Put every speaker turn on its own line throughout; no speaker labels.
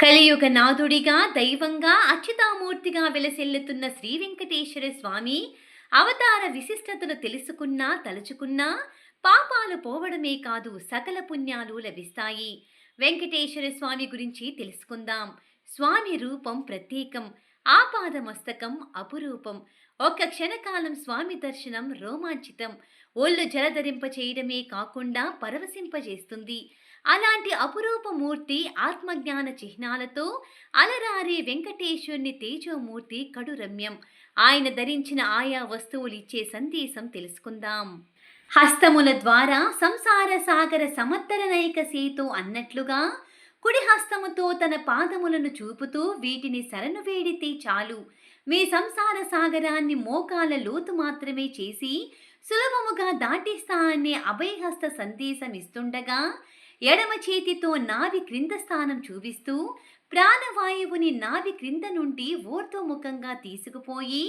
కలియుగ నాథుడిగా దైవంగా అచ్యుతామూర్తిగా వెలసెల్లుతున్న శ్రీ వెంకటేశ్వర స్వామి అవతార విశిష్టతను తెలుసుకున్నా తలుచుకున్నా పాపాలు పోవడమే కాదు సకల పుణ్యాలు లభిస్తాయి. వెంకటేశ్వర స్వామి గురించి తెలుసుకుందాం. స్వామి రూపం ప్రత్యేకం. ఆపాద మస్తకం అపురూపం. ఒక్క క్షణకాలం స్వామి దర్శనం రోమాంచితం. ఒళ్ళు జలధరింప చేయడమే కాకుండా పరవశింపజేస్తుంది. అలాంటి అపురూప మూర్తి ఆత్మజ్ఞాన చిహ్నాలతో అలరారే వెంకటేశ్వరుని తేజోమూర్తి కడురమ్యం. ఆయన ధరించిన ఆయా వస్తువులు ఇచ్చే సందేశం తెలుసుకుందాం. హస్తముల ద్వారా సంసార సాగర సమత్తరనైక సేతు అన్నట్లుగా కుడి హస్తముతో తన పాదములను చూపుతూ వీటిని శరణు వేడితే చాలు. మీ సంసార సాగరాన్ని మోకాల లోతు మాత్రమే చేసి సులభముగా దాటిస్తా అనే అభయహస్త సందేశం ఇస్తుండగా ఎడమ చేతితో నావి క్రింద స్థానం చూపిస్తూ ప్రాణవాయువుని నావి క్రింద నుండి ఊర్ధ్వముఖంగా తీసుకుపోయి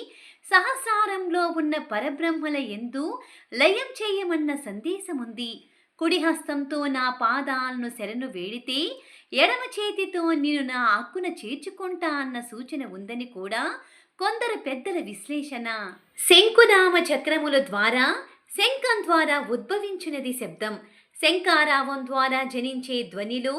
సహస్రారంలో ఉన్న పరబ్రహ్మల ఎందు లయం చేయమన్న సందేశముంది. కుడి హస్తంతో నా పాదాలను శరణు వేడితే ఎడమ చేతితో నేను నా హక్కున చేర్చుకుంటా అన్న సూచన ఉందని కూడా కొందరు పెద్దల విశ్లేషణ. శంకునామ చక్రముల ద్వారా శంఖం ద్వారా ఉద్భవించినది శబ్దం. శంకారావం ద్వారా జనించే ధ్వనిలో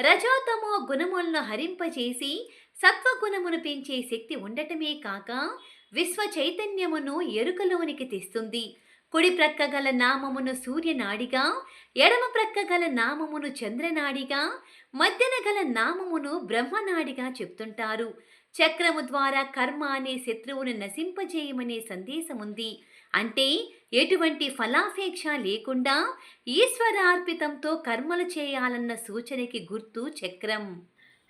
రజోతమో గుణములను హరింపచేసి సత్వగుణమును పెంచే శక్తి ఉండటమే కాక విశ్వ చైతన్యమును ఎరుకలోనికి తెస్తుంది. కుడి ప్రక్క గల నామమును సూర్యనాడిగా ఎడమ ప్రక్క గల నామమును చంద్రనాడిగా మధ్యన గల నామమును బ్రహ్మనాడిగా చెప్తుంటారు. చక్రము ద్వారా కర్మ అనే శత్రువును నశింపజేయమనే సందేశముంది. అంటే ఎటువంటి ఫలాపేక్ష లేకుండా ఈశ్వరార్పితంతో కర్మలు చేయాలన్న సూచనకి గుర్తు చక్రం.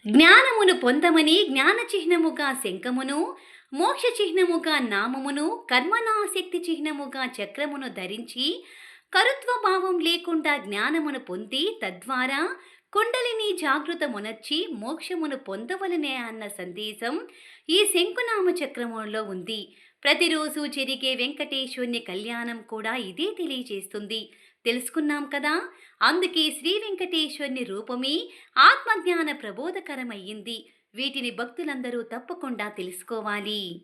జ్ఞానమును పొందమని జ్ఞాన చిహ్నముగా శంఖమును మోక్ష చిహ్నముగా నామమును కర్మనాసక్తి చిహ్నముగా చక్రమును ధరించి కరుత్వ భావం లేకుండా జ్ఞానమును పొంది తద్వారా కుండలిని జాగృతమునర్చి మోక్షమును పొందవలనే అన్న సందేశం ఈ శంకునామ చక్రములో ఉంది. ప్రతిరోజు జరిగే వెంకటేశ్వరుని కళ్యాణం కూడా ఇదే తెలియజేస్తుంది. తెలుసుకున్నాం కదా? అందుకే శ్రీ వెంకటేశ్వరుని రూపమే ఆత్మజ్ఞాన ప్రబోధకరమయ్యింది. వీటిని భక్తులందరూ తప్పకుండా తెలుసుకోవాలి.